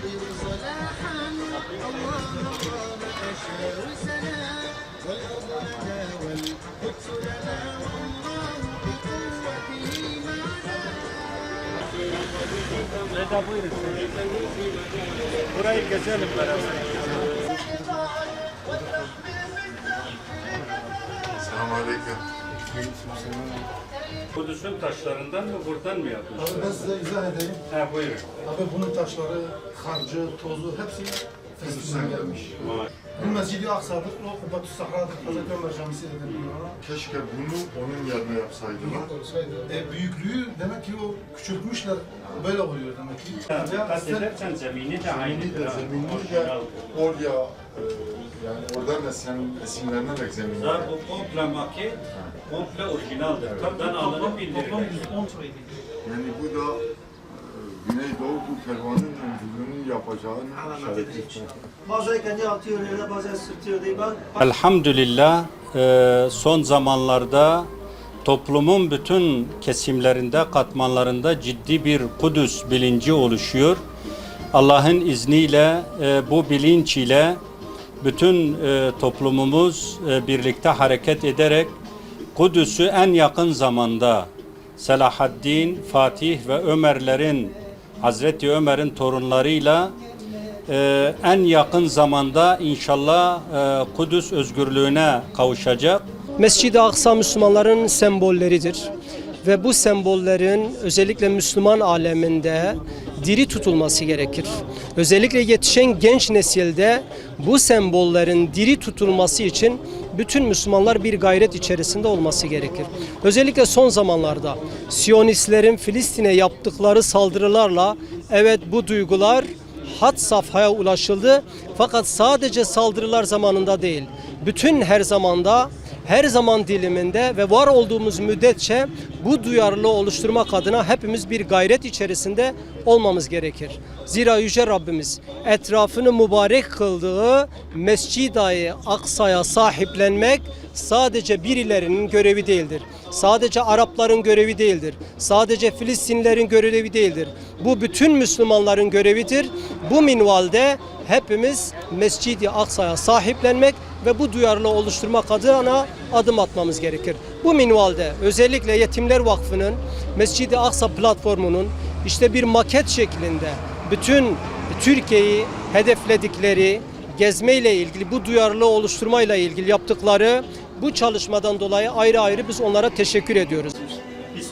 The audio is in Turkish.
أقدم صلاحا الله الله أشهى والأرض لنا والقدس لنا والله بقوته معنا burayı gezelim beraber. Selamun Aleyküm. Aleyküm selam. Kudüs'ün taşlarından mı buradan mı Abi yapıyorsunuz? ben size izah edeyim. Ha buyurun. Abi bunun taşları, harcı, tozu hepsi Filistin'den gelmiş. Bu Mescid-i Aksa'dır, o Kubbetü Sahra'dır, Hazreti Ömer Camisi dedim bunlara. Keşke bunu onun yerine yapsaydılar. E, büyüklüğü demek ki o küçültmüşler, böyle oluyor demek ki. Dikkat edersen zemini de aynı. Zemini de zeminini de oraya e, yani oradan esin, esinlenerek zeminine. Zar bu komple maket, komple orijinaldir. Kaptan alınıp indirilir. Yani bu da e, Güneydoğu bu kervanın öncülüğünü yapacağını işaret Bazen kendi atıyor ya bazen sürtüyor diye ben Elhamdülillah e, son zamanlarda toplumun bütün kesimlerinde, katmanlarında ciddi bir Kudüs bilinci oluşuyor. Allah'ın izniyle e, bu bilinç ile bütün e, toplumumuz e, birlikte hareket ederek Kudüs'ü en yakın zamanda Selahaddin, Fatih ve Ömerlerin Hazreti Ömer'in torunlarıyla ee, en yakın zamanda inşallah e, Kudüs özgürlüğüne kavuşacak. Mescid-i Aksa Müslümanların sembolleridir. Ve bu sembollerin özellikle Müslüman aleminde diri tutulması gerekir. Özellikle yetişen genç nesilde bu sembollerin diri tutulması için bütün Müslümanlar bir gayret içerisinde olması gerekir. Özellikle son zamanlarda Siyonistlerin Filistin'e yaptıkları saldırılarla evet bu duygular had safhaya ulaşıldı. Fakat sadece saldırılar zamanında değil, bütün her zamanda, her zaman diliminde ve var olduğumuz müddetçe bu duyarlılığı oluşturmak adına hepimiz bir gayret içerisinde olmamız gerekir. Zira Yüce Rabbimiz etrafını mübarek kıldığı Mescid-i Aksa'ya sahiplenmek sadece birilerinin görevi değildir. Sadece Arapların görevi değildir. Sadece Filistinlilerin görevi değildir. Bu bütün Müslümanların görevidir. Bu minvalde hepimiz Mescid-i Aksa'ya sahiplenmek ve bu duyarlılığı oluşturmak adına adım atmamız gerekir. Bu minvalde özellikle Yetimler Vakfı'nın Mescid-i Aksa platformunun işte bir maket şeklinde bütün Türkiye'yi hedefledikleri gezmeyle ilgili bu duyarlılığı oluşturmayla ilgili yaptıkları bu çalışmadan dolayı ayrı ayrı biz onlara teşekkür ediyoruz. Biz